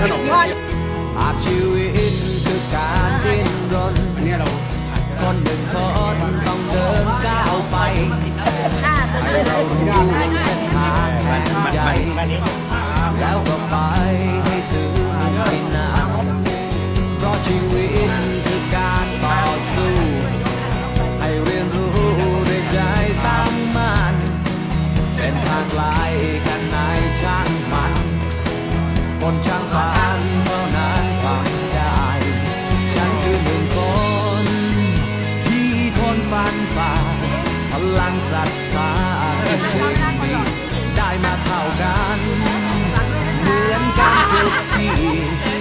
หากชีวิตคือการดิ้นรนอันนี้เราคนหนึ่งคนต้องเดินก้าวไปให้เรารู้เส้นทางแห่งใจแล้วก็ไปให้ถึงที่นั่นเพราะชีวิตคือการต่อสู้ให้เรียนรู้ด้วยใจตั้งมั่นเส้นทางไกลแค่ไหนช่างมัน คนช่างฝันเท่านั้นทำได้ ฉันคือหนึ่งคน ที่ทนฟันฝ่า พลังศรัทธาในสิ่งดีได้มาเท่ากัน